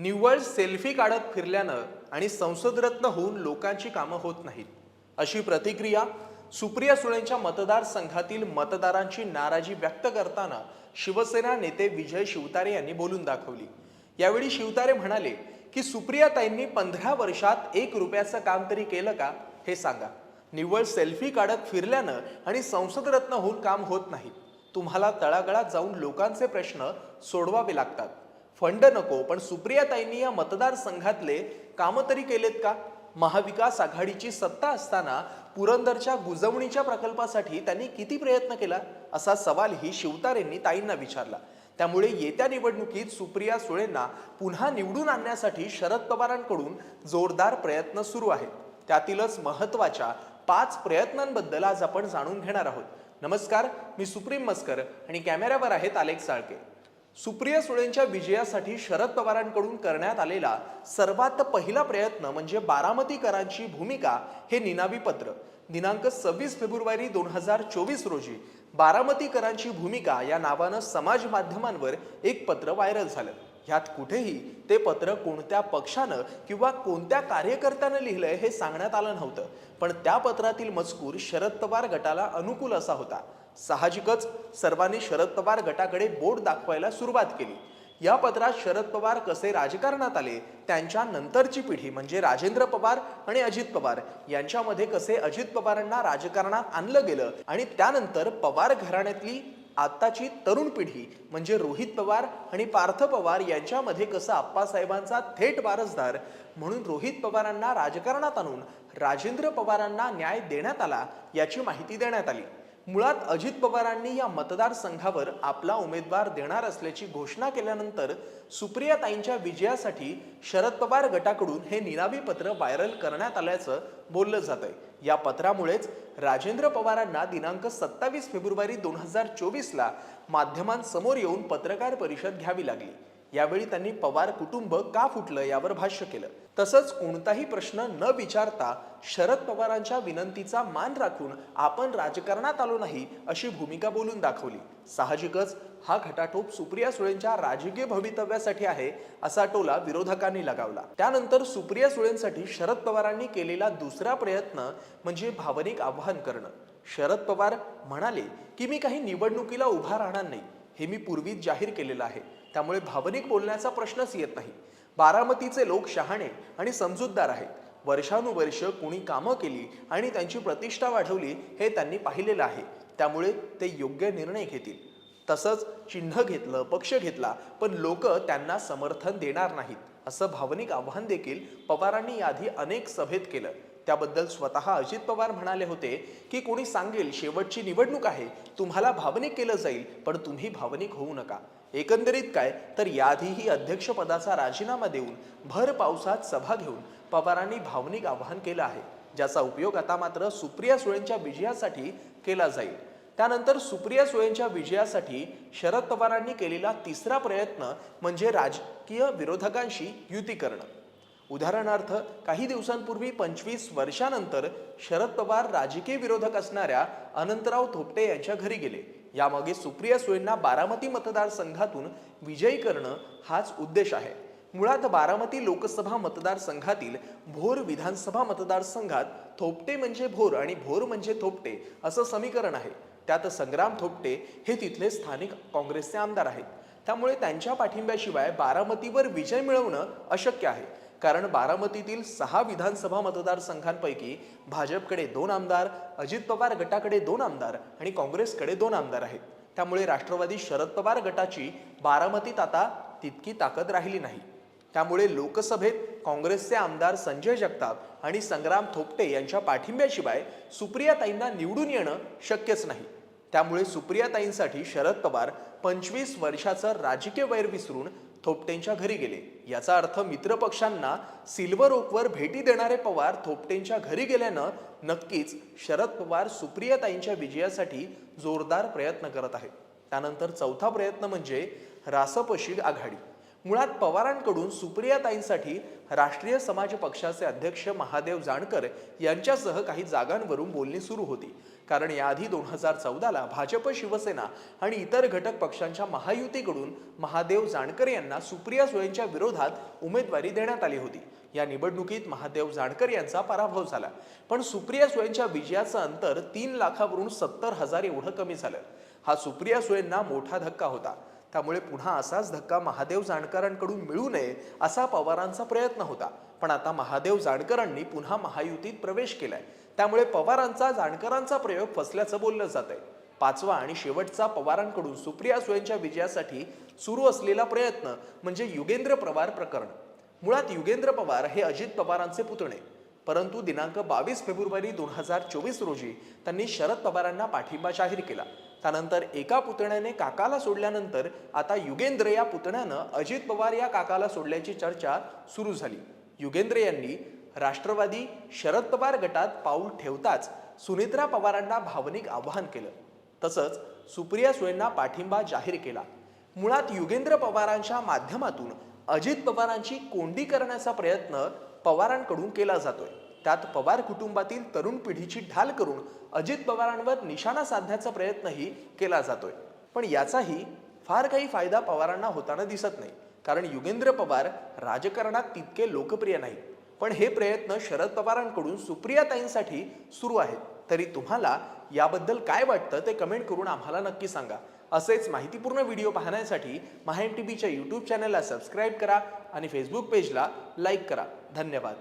निव्वळ सेल्फी काढत फिरल्यानं आणि संसदरत्न होऊन लोकांची कामं होत नाहीत. अशी प्रतिक्रिया सुप्रिया सुळेंच्या मतदारसंघातील मतदारांची नाराजी व्यक्त करताना शिवसेना नेते विजय शिवतारे यांनी बोलून दाखवली. यावेळी शिवतारे म्हणाले की सुप्रियाताईंनी पंधरा वर्षात एक रुपयाचं काम तरी केलं का? हे सांगा. निव्वळ सेल्फी काढत फिरल्यानं आणि संसदरत्न होऊन काम होत नाही. तुम्हाला तळागळात जाऊन लोकांचे प्रश्न सोडवावे लागतात. फंड नको पण सुप्रियाताईंनी या मतदारसंघातले कामं तरी केलेत का? महाविकास आघाडीची सत्ता असताना पुरंदरच्या गुजवणीच्या प्रकल्पासाठी त्यांनी किती प्रयत्न केला? असा सवालही शिवतारेंनी ताईंना विचारला. त्यामुळे येत्या निवडणुकीत सुप्रिया सुळेंना पुन्हा निवडून आणण्यासाठी शरद पवारांकडून जोरदार प्रयत्न सुरू आहेत. त्यातीलच महत्त्वाच्या पाच प्रयत्नांबद्दल आज आपण जाणून घेणार आहोत. नमस्कार मी सुप्रीम मस्कर आणि कॅमेऱ्यावर आहेत अलेक्स साळके. सुप्रिया सुळेंच्या विजयासाठी शरद पवारांकडून करण्यात आलेला सर्वात पहिला प्रयत्न म्हणजे बारामतीकरांची भूमिका हे निनावी पत्र. दिनांक सव्वीस फेब्रुवारी दोन हजार चोवीस रोजी बारामतीकरांची भूमिका या नावानं समाज माध्यमांवर एक पत्र व्हायरल झालं. ह्यात कुठेही ते पत्र कोणत्या पक्षानं किंवा कोणत्या कार्यकर्त्यानं लिहिलंय हे सांगण्यात आलं नव्हतं. पण त्या पत्रातील मजकूर शरद पवार गटाला अनुकूल असा होता. साहजिकच सर्वांनी शरद पवार गटाकडे बोट दाखवायला सुरुवात केली. या पत्रात शरद पवार कसे राजकारणात आले त्यांच्या नंतरची पिढी म्हणजे राजेंद्र पवार आणि अजित पवार यांच्यामध्ये कसे अजित पवारांना राजकारणात आणलं गेलं आणि त्यानंतर पवार घराण्यातली आत्ताची तरुण पिढी म्हणजे रोहित पवार आणि पार्थ पवार यांच्यामध्ये कसं आप्पासाहेबांचा थेट वारसदार म्हणून रोहित पवारांना राजकारणात आणून राजेंद्र पवारांना न्याय देण्यात आला याची माहिती देण्यात आली. मुळात अजित पवारांनी या मतदारसंघावर आपला उमेदवार देणार असल्याची घोषणा केल्यानंतर सुप्रियाताईंच्या विजयासाठी शरद पवार गटाकडून हे निनावी पत्र व्हायरल करण्यात आल्याचं बोललं जात आहे या पत्रामुळेच राजेंद्र पवारांना दिनांक सत्तावीस फेब्रुवारी दोन हजार चोवीसला माध्यमांसमोर येऊन पत्रकार परिषद घ्यावी लागली. यावेळी त्यांनी पवार कुटुंब का फुटलं यावर भाष्य केलं. तसंच कोणताही प्रश्न न विचारता शरद पवारांच्या विनंतीचा मान राखून आपण राजकारणात आलो नाही अशी भूमिका बोलून दाखवली. साहजिकच हा खटाटोप सुप्रिया सुळेंच्या राजकीय भवितव्यासाठी आहे असा टोला विरोधकांनी लगावला. त्यानंतर सुप्रिया सुळेंसाठी शरद पवारांनी केलेला दुसरा प्रयत्न म्हणजे भावनिक आवाहन करणं. शरद पवार म्हणाले की मी काही निवडणुकीला उभा राहणार नाही. हे मी पूर्वीच जाहीर केलेलं आहे. त्यामुळे भावनिक बोलण्याचा प्रश्नच येत नाही. बारामतीचे लोक शहाणे आणि समजूतदार आहेत. वर्षानुवर्ष कुणी कामं केली आणि त्यांची प्रतिष्ठा वाढवली हे त्यांनी पाहिलेलं आहे. त्यामुळे ते योग्य निर्णय घेतील. तसंच चिन्ह घेतलं पक्ष घेतला पण लोक त्यांना समर्थन देणार नाहीत. असं भावनिक आव्हान देखील पवारांनी याआधी अनेक सभेत केलं. त्याबद्दल स्वतः अजित पवार म्हणाले होते की कोणी सांगेल शेवटची निवडणूक आहे तुम्हाला भावनिक केलं जाईल पण तुम्ही भावनिक होऊ नका. एकंदरीत काय? तर याआधीही अध्यक्षपदाचा राजीनामा देऊन भर पावसात सभा घेऊन पवारांनी भावनिक आवाहन केलं आहे ज्याचा उपयोग आता मात्र सुप्रिया सुळेंच्या विजयासाठी केला जाईल. त्यानंतर सुप्रिया सुळेंच्या विजयासाठी शरद पवारांनी केलेला तिसरा प्रयत्न म्हणजे राजकीय विरोधकांशी युती करणं. उदाहरणार्थ काही दिवसांपूर्वी पंचवीस वर्षानंतर शरद पवार राजकीय विरोधक असणाऱ्या अनंतराव थोपटे यांच्या घरी गेले. यामागे सुप्रिया सुळेंना बारामती मतदारसंघातून विजयी करणं हाच उद्देश आहे. मुळात बारामती लोकसभा मतदारसंघातील भोर विधानसभा मतदारसंघात थोपटे म्हणजे भोर आणि भोर म्हणजे थोपटे असं समीकरण आहे. त्यात संग्राम थोपटे हे तिथले स्थानिक काँग्रेसचे आमदार आहेत. त्यामुळे त्यांच्या पाठिंब्याशिवाय बारामतीवर विजय मिळवणं अशक्य आहे. कारण बारामतीतील सहा विधानसभा मतदारसंघांपैकी भाजपकडे दोन आमदार अजित पवार गटाकडे दोन आमदार आणि काँग्रेसकडे दोन आमदार आहेत. त्यामुळे राष्ट्रवादी शरद पवार गटाची बारामतीत आता तितकी ताकद राहिली नाही. त्यामुळे लोकसभेत काँग्रेसचे आमदार संजय जगताप आणि संग्राम थोपटे यांच्या पाठिंब्याशिवाय सुप्रियाताईंना निवडून येणं शक्यच नाही. त्यामुळे सुप्रियाताईंसाठी शरद पवार पंचवीस वर्षाचं राजकीय वैर विसरून थोपटेंच्या घरी गेले. याचा अर्थ मित्रपक्षांना सिल्वर ओकवर भेटी देणारे पवार थोपटेंच्या घरी गेल्यानं नक्कीच शरद पवार सुप्रियाताईंच्या विजयासाठी जोरदार प्रयत्न करत आहेत. त्यानंतर चौथा प्रयत्न म्हणजे रासपशी आघाडी. मुळात पवारांकडून सुप्रियाताईंसाठी राष्ट्रीय समाज पक्षाचे अध्यक्ष महादेव जानकर यांच्यासह काही जागांवरून बोलणी सुरू होती. कारण याआधी दोन हजार चौदाला भाजप शिवसेना आणि इतर घटक पक्षांच्या महायुतीकडून महादेव जानकर यांना सुप्रिया सुळेंच्या विरोधात उमेदवारी देण्यात आली होती. या निवडणुकीत महादेव जानकर यांचा पराभव झाला. पण सुप्रिया सुळेंच्या विजयाचं अंतर तीन लाखावरून सत्तर हजार एवढं कमी झालं. हा सुप्रिया सुळेंना मोठा धक्का होता. त्यामुळे पुन्हा असाच धक्का महादेव जाणकरांकडून मिळू नये असा पवारांचा प्रयत्न होता. पण आता महादेव जाणकरांनी पुन्हा महायुतीत प्रवेश केलाय. त्यामुळे पवारांचा जाणकरांचा प्रयोग फसल्याचं बोललं जात आहे पाचवा आणि शेवटचा पवारांकडून सुप्रिया सुळेंच्या विजयासाठी सुरू असलेला प्रयत्न म्हणजे युगेंद्र पवार प्रकरण. मुळात युगेंद्र पवार हे अजित पवारांचे पुतणे. परंतु दिनांक बावीस फेब्रुवारी दोन हजार चोवीस रोजी त्यांनी शरद पवारांना पाठिंबा जाहीर केला. त्यानंतर एका पुतण्याने काकाला सोडल्यानंतर आता युगेंद्र या पुतण्यानं अजित पवार या काकाला सोडल्याची चर्चा सुरू झाली. युगेंद्र यांनी राष्ट्रवादी शरद पवार गटात पाऊल ठेवताच सुनित्रा पवारांना भावनिक आवाहन केलं. तसंच सुप्रिया सुळेंना पाठिंबा जाहीर केला. मुळात युगेंद्र पवारांच्या माध्यमातून अजित पवारांची कोंडी करण्याचा प्रयत्न पवारांकडून केला जातोय. त्यात पवार कुटुंबातील तरुण पिढीची ढाल करून अजित पवारांवर निशाणा साधण्याचा प्रयत्नही केला जातोय. पण याचाही फार काही फायदा पवारांना होताना दिसत नाही. कारण युगेंद्र पवार राजकारणात तितके लोकप्रिय नाहीत. पण हे प्रयत्न शरद पवारांकडून सुप्रियाताईंसाठी सुरू आहेत. तरी तुम्हाला याबद्दल काय वाटतं ते कमेंट करून आम्हाला नक्की सांगा. असेच माहितीपूर्ण व्हिडिओ पाहण्यासाठी माहेम टी व्हीच्या यूट्यूब चॅनलला सबस्क्राईब करा आणि फेसबुक पेजला लाईक करा. धन्यवाद.